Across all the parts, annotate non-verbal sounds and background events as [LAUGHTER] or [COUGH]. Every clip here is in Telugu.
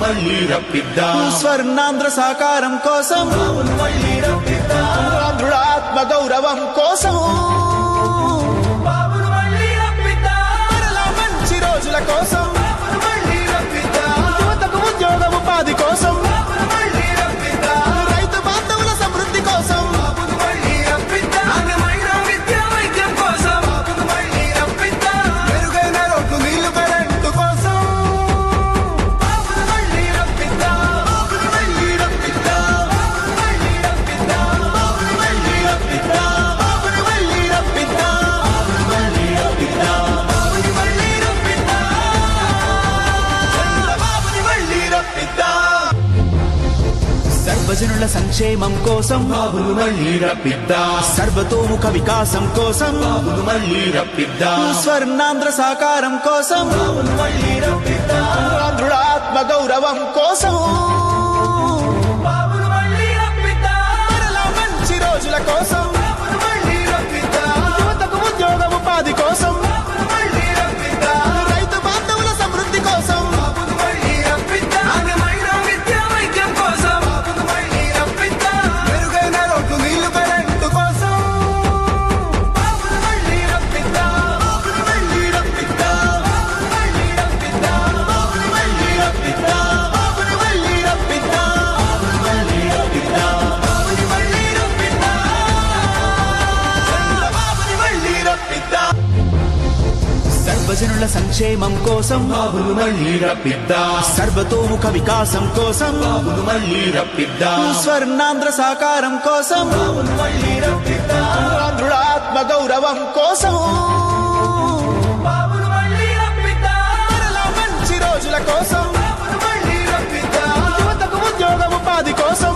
మళ్ళీ రప్పిద్దాం స్వర్ణాంధ్ర సాకారం కోసం ఆంధ్రుల ఆత్మ గౌరవం కోసం. సంక్షేమం కోసం బాబును మళ్ళీ రప్పిద్దాం. సర్వతోముఖ వికాసం కోసం బాబును మళ్ళీ రప్పిద్దాం. స్వర్ణాంధ్ర సాకారం కోసం బాబును మళ్ళీ రప్పిద్దాం. ఆంధ్రుల ఆత్మ గౌరవం కోసం సర్వజనుల సంక్షేమం కోసం బాబును మళ్ళీ రప్పిద్దాం. సర్వతోముఖ వికాసం కోసం బాబును మళ్ళీ రప్పిద్దాం. స్వర్ణాంధ్ర సాకారం కోసం బాబును మళ్ళీ రప్పిద్దాం. ఆంధ్రుల ఆత్మ గౌరవం కోసం కోసం యువతకు ఉద్యోగ ఉపాధి కోసం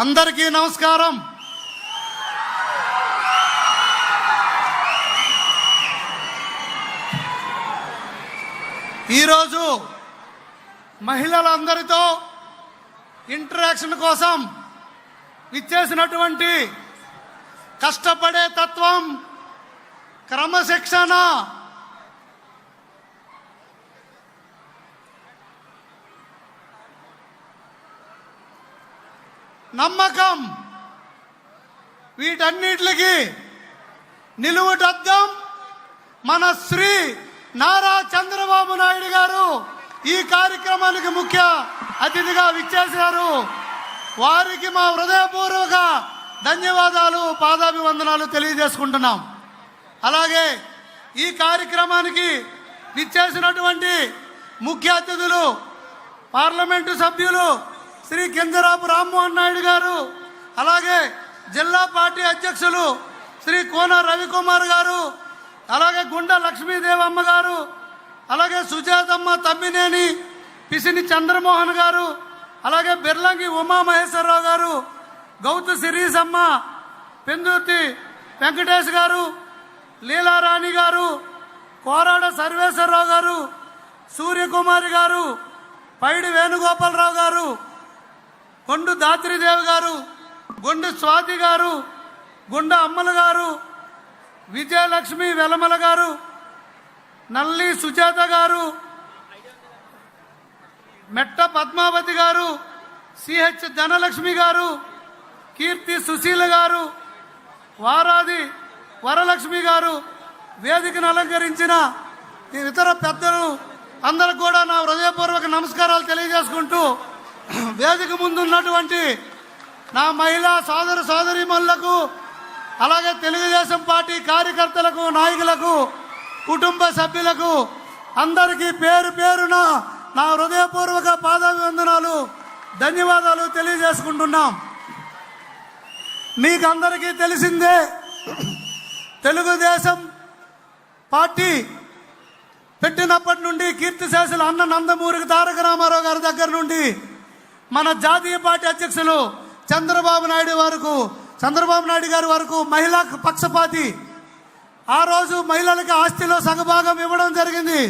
అందరికీ నమస్కారం. ఈరోజు మహిళలందరితో ఇంటరాక్షన్ కోసం ఇచ్చేసినటువంటి కష్టపడే తత్వం క్రమశిక్షణ నమ్మకం. వీటన్నిటికి నిలువుటద్దం మన శ్రీ నారా చంద్రబాబు నాయుడు గారు ఈ కార్యక్రమానికి ముఖ్య అతిథిగా విచ్చేశారు. వారికి మా హృదయపూర్వక ధన్యవాదాలు పాదాభివందనాలు తెలియజేసుకుంటున్నాం. అలాగే ఈ కార్యక్రమానికి విచ్చేసినటువంటి ముఖ్య అతిథులు పార్లమెంటు సభ్యులు శ్రీ కింజరాపు రామ్మోహన్ నాయుడు గారు అలాగే జిల్లా పార్టీ అధ్యక్షులు శ్రీ కోన రవికుమార్ గారు అలాగే గుండ లక్ష్మీదేవమ్మ గారు అలాగే సుజాతమ్మ తమ్మినేని పిసిని చంద్రమోహన్ గారు అలాగే బిర్లంగి ఉమామహేశ్వరరావు గారు గౌతు శిరీసమ్మ పెందుర్తి వెంకటేష్ గారు లీలారాణి గారు కోరాడ సర్వేశ్వరరావు గారు సూర్యకుమారి గారు పైడి వేణుగోపాలరావు గారు కొండు దాత్రిదేవి గారు గుండు స్వాతి గారు గుండ అమ్మల గారు విజయలక్ష్మి వెలమల గారు నల్లి సుజాత గారు మెట్ట పద్మావతి గారు సిహెచ్ ధనలక్ష్మి గారు కీర్తి సుశీల గారు వారాది వరలక్ష్మి గారు వేదికను అలంకరించిన ఇతర పెద్దలు అందరికి కూడా నా హృదయపూర్వక నమస్కారాలు తెలియజేసుకుంటూ వేదిక ముందు ఉన్నటువంటి నా మహిళా సోదర సోదరిమణులకు అలాగే తెలుగుదేశం పార్టీ కార్యకర్తలకు నాయకులకు కుటుంబ సభ్యులకు అందరికీ పేరు పేరున నా హృదయపూర్వక పాదాభివందనాలు ధన్యవాదాలు తెలియజేసుకుంటున్నాం. మీకందరికీ తెలిసిందే తెలుగుదేశం పార్టీ పెట్టినప్పటి నుండి కీర్తిశేషులు అన్న నందమూరికి తారక రామారావు గారి దగ్గర నుండి మన జాతీయ పార్టీ అధ్యక్షులు చంద్రబాబు నాయుడు వరకు చంద్రబాబు నాయుడు గారి వరకు మహిళా పక్షపాతి. ఆ రోజు మహిళలకు ఆస్తిలో సగభాగం ఇవ్వడం జరిగింది.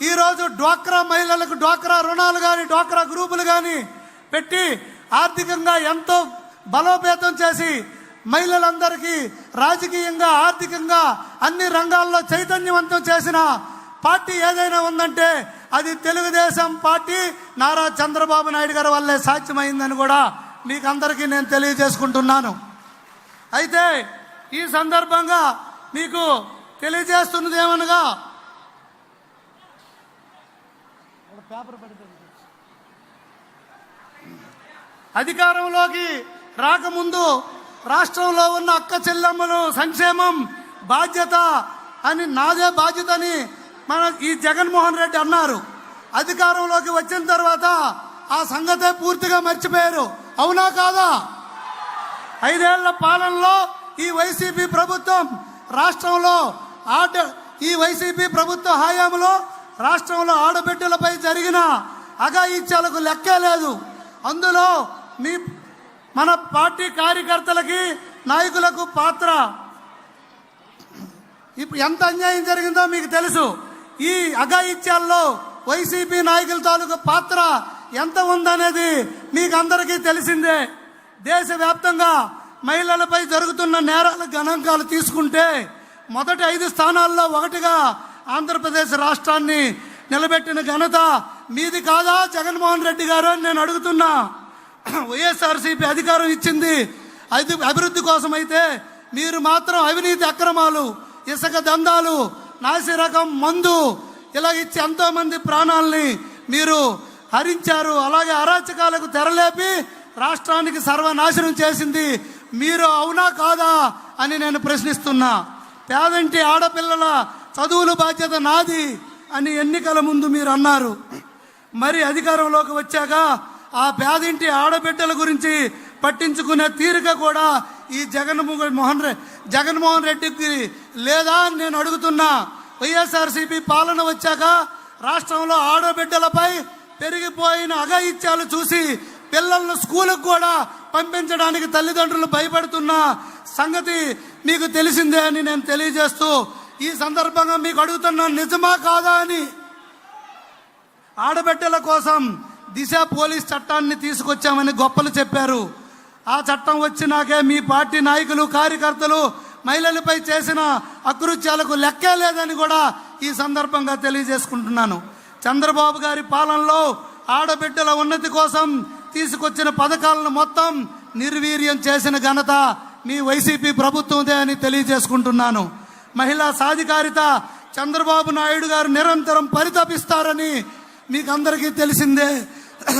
ఈరోజు డ్వాక్రా మహిళలకు డ్వాక్రా రుణాలు కానీ డ్వాక్రా గ్రూపులు కానీ పెట్టి ఆర్థికంగా ఎంతో బలోపేతం చేసి మహిళలందరికీ రాజకీయంగా ఆర్థికంగా అన్ని రంగాల్లో చైతన్యవంతం చేసిన పార్టీ ఏదైనా ఉందంటే అది తెలుగుదేశం పార్టీ నారా చంద్రబాబు నాయుడు గారి వల్లే సాధ్యమైందని కూడా మీకు అందరికీ నేను తెలియజేసుకుంటున్నాను. అయితే ఈ సందర్భంగా మీకు తెలియజేస్తున్నది ఏమనగా అధికారంలోకి రాకముందు రాష్ట్రంలో ఉన్న అక్క చెల్లెమ్మలు సంక్షేమం బాధ్యత అని నాదే బాధ్యత అని మన ఈ జగన్మోహన్ రెడ్డి అన్నారు. అధికారంలోకి వచ్చిన తర్వాత ఆ సంగతే పూర్తిగా మర్చిపోయారు. అవునా కాదా? ఐదేళ్ళ పాలనలో ఈ వైసీపీ ప్రభుత్వం రాష్ట్రంలో ఆట ఈ వైసీపీ ప్రభుత్వ హయాంలో రాష్ట్రంలో ఆడబిడ్డలపై జరిగిన అఘాయిత్యాలకు లెక్కే లేదు. అందులో మీ మన పార్టీ కార్యకర్తలకి నాయకులకు పాత్ర. ఇప్పుడు ఎంత అన్యాయం జరిగిందో మీకు తెలుసు. ఈ అఘాయిత్యాల్లో వైసీపీ నాయకుల తాలూకు పాత్ర ఎంత ఉందనేది మీకు అందరికీ తెలిసిందే. దేశవ్యాప్తంగా మహిళలపై జరుగుతున్న నేరాల గణాంకాలు తీసుకుంటే మొదటి ఐదు స్థానాల్లో ఒకటిగా ఆంధ్రప్రదేశ్ రాష్ట్రాన్ని నిలబెట్టిన ఘనత మీది కాదా? జగన్మోహన్ రెడ్డి గారు అని నేను అడుగుతున్నా. వైఎస్ఆర్సీపీ అధికారం ఇచ్చింది అది అభివృద్ధి కోసం అయితే మీరు మాత్రం అవినీతి అక్రమాలు ఇసుక దందాలు నాసి రకం మందు ఇలా ఇచ్చి ఎంతోమంది ప్రాణాలని మీరు హరించారు. అలాగే అరాచకాలకు తెరలేపి రాష్ట్రానికి సర్వనాశనం చేసింది. మీరు అవునా కాదా అని నేను ప్రశ్నిస్తున్నా. పేదంటి ఆడపిల్లల చదువుల బాధ్యత నాది అని ఎన్నికల ముందు మీరు అన్నారు. మరి అధికారంలోకి వచ్చాక ఆ పేదింటి ఆడబిడ్డల గురించి పట్టించుకునే తీరిక కూడా ఈ జగన్మోహన్ మోహన్ రె జగన్మోహన్ రెడ్డికి లేదా నేను అడుగుతున్నా వైఎస్ఆర్సీపీ పాలన వచ్చాక రాష్ట్రంలో ఆడబిడ్డలపై పెరిగిపోయిన అఘాయిత్యాలు చూసి పిల్లలను స్కూలుకు కూడా పంపించడానికి తల్లిదండ్రులు భయపడుతున్న సంగతి మీకు తెలిసిందే అని నేను తెలియజేస్తూ ఈ సందర్భంగా మీకు అడుగుతున్నా నిజమా కాదా అని ఆడబిడ్డల కోసం దిశ పోలీస్ చట్టాన్ని తీసుకొచ్చామని గొప్పలు చెప్పారు. ఆ చట్టం వచ్చినాకే మీ పార్టీ నాయకులు కార్యకర్తలు మహిళలపై చేసిన అకృత్యాలకు లెక్కే లేదని కూడా ఈ సందర్భంగా తెలియజేసుకుంటున్నాను. చంద్రబాబు గారి పాలనలో ఆడబిడ్డల ఉన్నతి కోసం తీసుకొచ్చిన పథకాలను మొత్తం నిర్వీర్యం చేసిన ఘనత మీ వైసీపీ ప్రభుత్వందే అని తెలియజేసుకుంటున్నాను. మహిళా సాధికారిత చంద్రబాబు నాయుడు గారు నిరంతరం పరితపిస్తారని మీకు అందరికీ తెలిసిందే.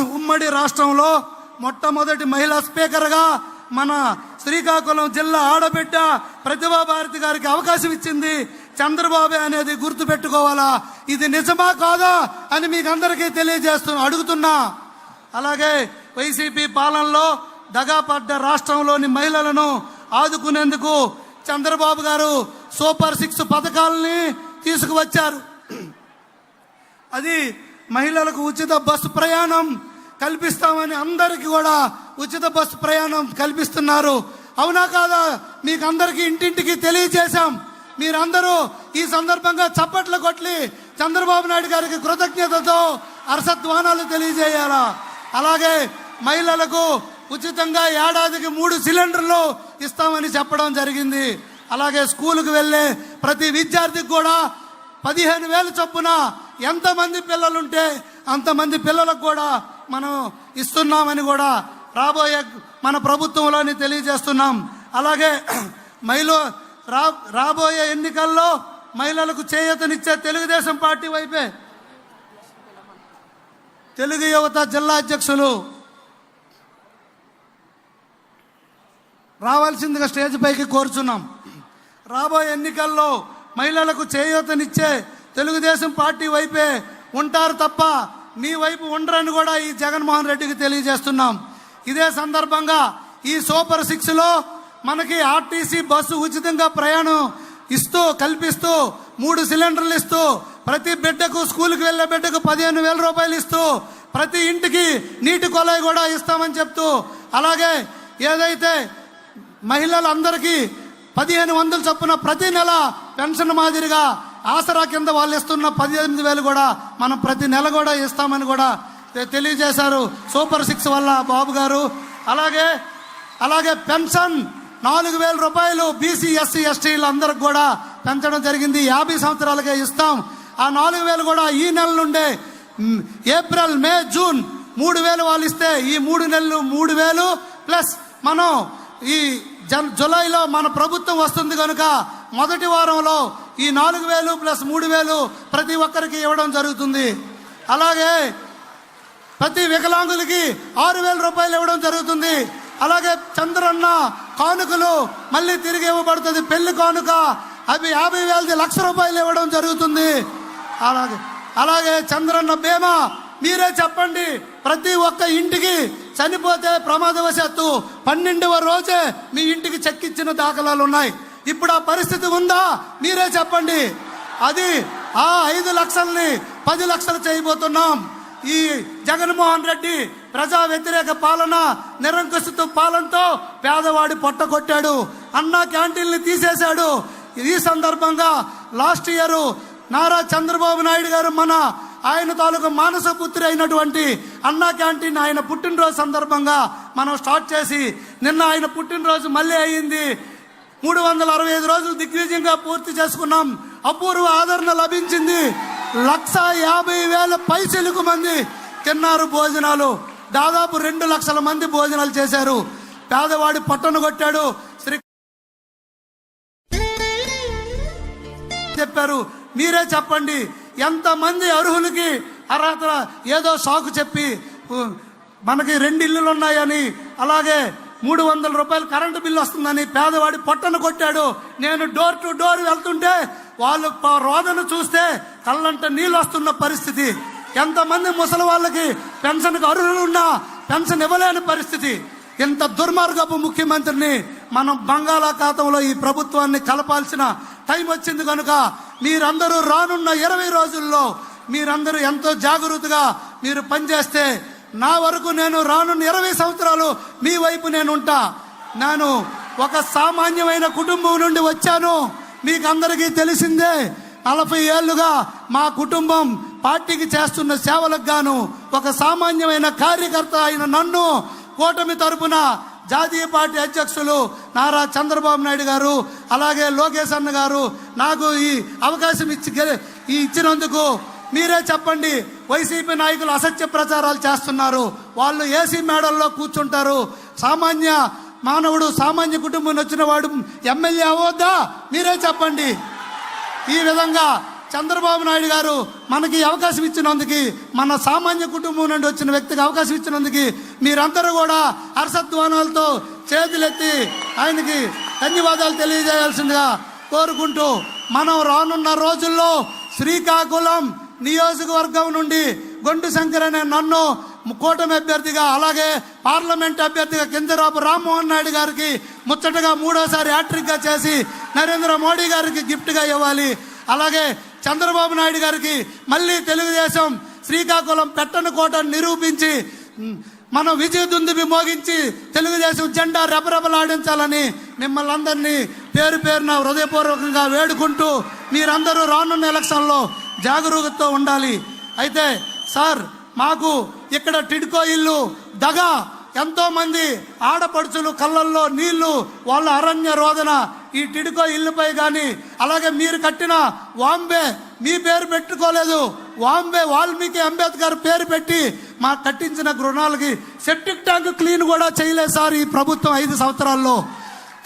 ఉమ్మడి రాష్ట్రంలో మొట్టమొదటి మహిళా స్పీకర్గా మన శ్రీకాకుళం జిల్లా ఆడబిడ్డ ప్రతిభా భారతి గారికి అవకాశం ఇచ్చింది చంద్రబాబు అనేది గుర్తు పెట్టుకోవాలా? ఇది నిజమా కాదా అని మీకు అందరికీ తెలియజేస్తు అడుగుతున్నా. అలాగే వైసీపీ పాలనలో దగాపడ్డ రాష్ట్రంలోని మహిళలను ఆదుకునేందుకు చంద్రబాబు గారు సూపర్ సిక్స్ పథకాలని తీసుకువచ్చారు. అది మహిళలకు ఉచిత బస్సు ప్రయాణం కల్పిస్తామని అందరికీ కూడా ఉచిత బస్సు ప్రయాణం కల్పిస్తున్నారు. అవునా కాదా? మీకు అందరికీ ఇంటింటికి తెలియజేశాం. మీరందరూ ఈ సందర్భంగా చప్పట్లు కొట్టి చంద్రబాబు నాయుడు గారికి కృతజ్ఞతతో అరసద్వానాలు తెలియజేయాలా? అలాగే మహిళలకు ఉచితంగా ఏడాదికి మూడు సిలిండర్లు ఇస్తామని చెప్పడం జరిగింది. అలాగే స్కూలుకు వెళ్ళే ప్రతి విద్యార్థికి కూడా పదిహేను వేలు చొప్పున ఎంతమంది పిల్లలుంటే అంతమంది పిల్లలకు కూడా మనం ఇస్తున్నామని కూడా రాబోయే మన ప్రభుత్వంలోని తెలియజేస్తున్నాం. అలాగే [CLEARS THROAT] మహిళ రా రాబోయే ఎన్నికల్లో మహిళలకు చేయూతనిచ్చే తెలుగుదేశం పార్టీ వైపే తెలుగు యువత జిల్లా అధ్యక్షులు రావాల్సిందిగా స్టేజ్ పైకి కోరుచున్నాం. రాబోయే ఎన్నికల్లో మహిళలకు చేయూతనిచ్చే తెలుగుదేశం పార్టీ వైపే ఉంటారు తప్ప మీ వైపు ఉండరని కూడా ఈ జగన్మోహన్ రెడ్డికి తెలియజేస్తున్నాం. ఇదే సందర్భంగా ఈ సూపర్ సిక్స్లో మనకి ఆర్టీసీ బస్సు ఉచితంగా ప్రయాణం ఇస్తూ కల్పిస్తూ మూడు సిలిండర్లు ఇస్తూ ప్రతి బిడ్డకు స్కూల్కి వెళ్ళే బిడ్డకు పదిహేను వేల రూపాయలు ఇస్తూ ప్రతి ఇంటికి నీటి కొలాయి కూడా ఇస్తామని చెప్తూ అలాగే ఏదైతే మహిళలందరికీ పదిహేను వందల చొప్పున ప్రతి నెల పెన్షన్ మాదిరిగా ఆసరా కింద వాళ్ళు ఇస్తున్న పద్దెనిమిది వేలు కూడా మనం ప్రతి నెల కూడా ఇస్తామని కూడా తెలియజేశారు సూపర్ సిక్స్ వల్ల బాబు గారు. అలాగే అలాగే పెన్షన్ నాలుగు వేల రూపాయలు బీసీ ఎస్సీ ఎస్టీలు అందరికి కూడా పెంచడం జరిగింది. యాభై సంవత్సరాలకే ఇస్తాం. ఆ నాలుగు వేలు కూడా ఈ నెల నుండే ఏప్రిల్ మే జూన్ మూడు వేలు వాళ్ళు ఇస్తే ఈ మూడు నెలలు మూడు వేలు ప్లస్ మనం ఈ జన్ జులైలో మన ప్రభుత్వం వస్తుంది కనుక మొదటి వారంలో ఈ నాలుగు వేలు ప్లస్ మూడు వేలు ప్రతి ఒక్కరికి ఇవ్వడం జరుగుతుంది. అలాగే ప్రతి వికలాంగులకి ఆరు వేల రూపాయలు ఇవ్వడం జరుగుతుంది. అలాగే చంద్రన్న కానుకలు మళ్ళీ తిరిగి ఇవ్వబడుతుంది. పెళ్ళి కానుక అవి యాభై వేలది లక్ష రూపాయలు ఇవ్వడం జరుగుతుంది. అలాగే అలాగే చంద్రన్న బీమా మీరే చెప్పండి. ప్రతి ఒక్క ఇంటికి చనిపోతే ప్రమాదవశాత్తు పన్నెండవ రోజే మీ ఇంటికి చెక్కిచ్చిన దాఖలాలు ఉన్నాయి. ఇప్పుడు ఆ పరిస్థితి ఉందా? మీరే చెప్పండి. అది ఆ ఐదు లక్షల్ని పది లక్షలు చేయబోతున్నాం. ఈ జగన్మోహన్ రెడ్డి ప్రజా వ్యతిరేక పాలన నిరంకుశిత పాలనతో పేదవాడి పొట్ట కొట్టాడు. అన్నా క్యాంటీన్లు తీసేశాడు. ఈ సందర్భంగా లాస్ట్ ఇయర్ నారా చంద్రబాబు నాయుడు గారు మన ఆయన తాలూకు మానస పుత్రి అయినటువంటి అన్నా క్యాంటీన్ ఆయన పుట్టినరోజు సందర్భంగా మనం స్టార్ట్ చేసి నిన్న ఆయన పుట్టినరోజు మళ్ళీ అయ్యింది మూడు వందల అరవై ఐదు రోజులు దిగ్విజయంగా పూర్తి చేసుకున్నాం. అపూర్వ ఆదరణ లభించింది. లక్ష యాభై వేల పైసలకు మంది తిన్నారు భోజనాలు. దాదాపు రెండు లక్షల మంది భోజనాలు చేశారు. పేదవాడి పట్టను కొట్టాడు. శ్రీ చెప్పారు. మీరే చెప్పండి. ఎంతమంది అర్హులకి అర్హత ఏదో సాకు చెప్పి మనకి రెండు ఇల్లులు ఉన్నాయని అలాగే మూడు వందల రూపాయలు కరెంటు బిల్లు వస్తుందని పేదవాడి పొట్టను కొట్టాడు. నేను డోర్ టు డోర్ వెళ్తుంటే వాళ్ళు రోదను చూస్తే కళ్ళంట నీళ్ళు వస్తున్న పరిస్థితి. ఎంతమంది ముసలి వాళ్ళకి పెన్షన్కి అర్హులు ఉన్నా పెన్షన్ ఇవ్వలేని పరిస్థితి. ఇంత దుర్మార్గపు ముఖ్యమంత్రిని మనం బంగాళాఖాతంలో ఈ ప్రభుత్వాన్ని కలపాల్సిన టైం వచ్చింది కనుక మీరందరూ రానున్న ఇరవై రోజుల్లో మీరందరూ ఎంతో జాగ్రత్తగా మీరు పనిచేస్తే నా వరకు నేను రానున్న ఇరవై సంవత్సరాలు మీ వైపు నేను ఉంటా. నేను ఒక సామాన్యమైన కుటుంబం నుండి వచ్చాను. మీకు అందరికీ తెలిసిందే నలభై ఏళ్ళుగా మా కుటుంబం పార్టీకి చేస్తున్న సేవలకు గాను ఒక సామాన్యమైన కార్యకర్త అయిన నన్ను కూటమి తరపున జాతీయ పార్టీ అధ్యక్షులు నారా చంద్రబాబు నాయుడు గారు అలాగే లోకేష్ అన్న గారు నాకు ఈ అవకాశం ఇచ్చి ఈ ఇచ్చినందుకు మీరే చెప్పండి వైసీపీ నాయకులు అసత్య ప్రచారాలు చేస్తున్నారు. వాళ్ళు ఏసీ మేడల్లో కూర్చుంటారు. సామాన్య మానవుడు సామాన్య కుటుంబం వచ్చిన వాడు ఎమ్మెల్యే అవద్దా మీరే చెప్పండి. ఈ విధంగా చంద్రబాబు నాయుడు గారు మనకి అవకాశం ఇచ్చినందుకు మన సామాన్య కుటుంబం నుండి వచ్చిన వ్యక్తికి అవకాశం ఇచ్చినందుకు మీరందరూ కూడా హర్షధ్వానాలతో చేతులెత్తి ఆయనకి ధన్యవాదాలు తెలియజేయాల్సిందిగా కోరుకుంటూ మనం రానున్న రోజుల్లో శ్రీకాకుళం నియోజకవర్గం నుండి గొండు శంకర్ అనే నన్ను కూటమి అభ్యర్థిగా అలాగే పార్లమెంట్ అభ్యర్థిగా కింజరాపు రామ్మోహన్ నాయుడు గారికి ముచ్చటగా మూడోసారి హ్యాట్రిక్గా చేసి నరేంద్ర మోడీ గారికి గిఫ్ట్గా ఇవ్వాలి. అలాగే చంద్రబాబు నాయుడు గారికి మళ్ళీ తెలుగుదేశం శ్రీకాకుళం పెట్టను కోట నిరూపించి మనం విజయ దుందుబి మోగించి తెలుగుదేశం జెండా రెపరెపలాడించాలని మిమ్మల్ని అందరినీ పేరు పేరున హృదయపూర్వకంగా వేడుకుంటూ మీరందరూ రానున్న ఎలక్షన్లో జాగరూకతతో ఉండాలి. అయితే సార్ మాకు ఇక్కడ టిడ్కో ఇల్లు దగ ఎంతో మంది ఆడపడుచులు కళ్ళల్లో నీళ్ళు వాళ్ళ అరణ్య రోదన ఈ టిడ్కో ఇల్లుపై కానీ అలాగే మీరు కట్టిన వాంబే మీ పేరు పెట్టుకోలేదు. వాంబే వాల్మీకి అంబేద్కర్ పేరు పెట్టి మా కట్టించిన గృహాలకి సెప్టిక్ ట్యాంక్ క్లీన్ కూడా చేయలేదు సార్ ఈ ప్రభుత్వం ఐదు సంవత్సరాల్లో.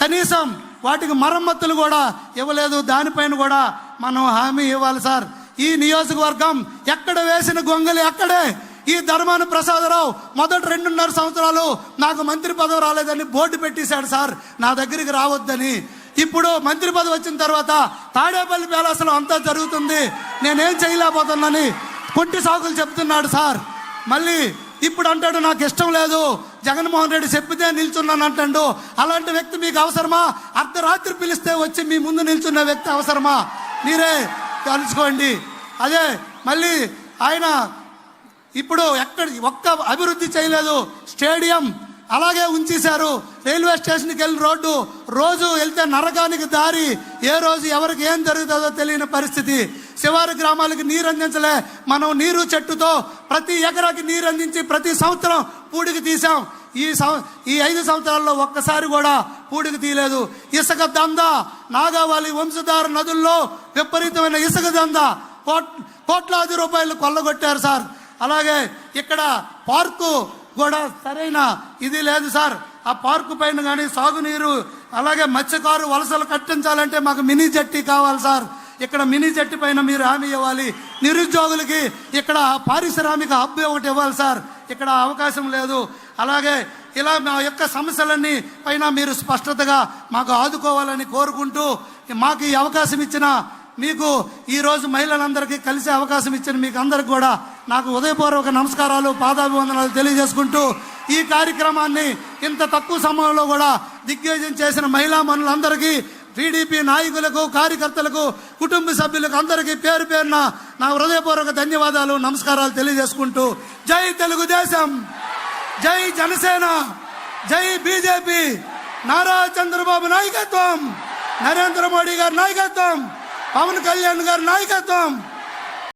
కనీసం వాటికి మరమ్మతులు కూడా ఇవ్వలేదు. దానిపైన కూడా మనం హామీ ఇవ్వాలి సార్. ఈ నియోజకవర్గం ఎక్కడ వేసిన గొంగలి అక్కడే. ఈ ధర్మాన ప్రసాదరావు మొదటి రెండున్నర సంవత్సరాలు నాకు మంత్రి పదవి రాలేదని బోర్డు పెట్టేశాడు సార్. నా దగ్గరికి రావద్దని. ఇప్పుడు మంత్రి పదవి వచ్చిన తర్వాత తాడేపల్లి పేలాసలో అంతా జరుగుతుంది. నేనేం చేయలేకపోతున్నానని కొట్టి సాకులు చెప్తున్నాడు సార్. మళ్ళీ ఇప్పుడు అంటాడు నాకు ఇష్టం లేదు. జగన్మోహన్ రెడ్డి చెప్పితే నిల్చున్నాను అంటాడు. అలాంటి వ్యక్తి మీకు అవసరమా? అర్ధరాత్రి పిలిస్తే వచ్చి మీ ముందు నిల్చున్న వ్యక్తి అవసరమా? మీరే తెలుసుకోండి అదే మళ్ళీ ఆయన ఇప్పుడు ఎక్కడ ఒక్క అభివృద్ధి చేయలేదు. స్టేడియం అలాగే ఉంచేశారు. రైల్వే స్టేషన్కి వెళ్ళిన రోడ్డు రోజు వెళ్తే నరకానికి దారి ఏ రోజు ఎవరికి ఏం జరుగుతుందో తెలియని పరిస్థితి. శివారు గ్రామాలకు నీరు అందించలే. మనం నీరు చెట్టుతో ప్రతి ఎకరాకి నీరు అందించి ప్రతి సంవత్సరం పూడికి తీసాం ఈ సం- ఈ ఐదు సంవత్సరాల్లో ఒక్కసారి కూడా పూడికి తీయలేదు. ఇసుక దంద నాగావళి వంశధార నదుల్లో విపరీతమైన ఇసుక దంద. కోట్ కోట్లాది రూపాయలు కొల్లగొట్టారు సార్. అలాగే ఇక్కడ పార్కు కూడా సరైన ఇది లేదు సార్. ఆ పార్కు పైన కానీ సాగునీరు అలాగే మత్స్యకారు వలసలు కట్టించాలంటే మాకు మినీ జట్టి కావాలి సార్. ఇక్కడ మినీ జట్టి పైన మీరు హామీ ఇవ్వాలి. నిరుద్యోగులకి ఇక్కడ పారిశ్రామిక హబ్ ఒకటి ఇవ్వాలి సార్. ఇక్కడ అవకాశం లేదు. అలాగే ఇలా మా యొక్క సమస్యలన్నీ పైన మీరు స్పష్టతగా మాకు ఆదుకోవాలని కోరుకుంటూ మాకు ఈ అవకాశం ఇచ్చిన మీకు ఈ రోజు మహిళలందరికీ కలిసే అవకాశం ఇచ్చిన మీకు అందరికి కూడా నాకు ఉదయపూర్వక నమస్కారాలు పాదాభివందనాలు తెలియజేసుకుంటూ ఈ కార్యక్రమాన్ని ఇంత తక్కువ సమయంలో కూడా దిగ్గజం చేసిన మహిళా మనులందరికీ టీడీపీ నాయకులకు కార్యకర్తలకు కుటుంబ సభ్యులకు అందరికీ పేరు పేరున నా హృదయపూర్వక ధన్యవాదాలు నమస్కారాలు తెలియజేసుకుంటూ జై తెలుగుదేశం జై జనసేన జై బీజేపీ. నారా చంద్రబాబు నాయకత్వం నరేంద్ర మోడీ గారి నాయకత్వం పవన్ కళ్యాణ్ గారి నాయకత్వం.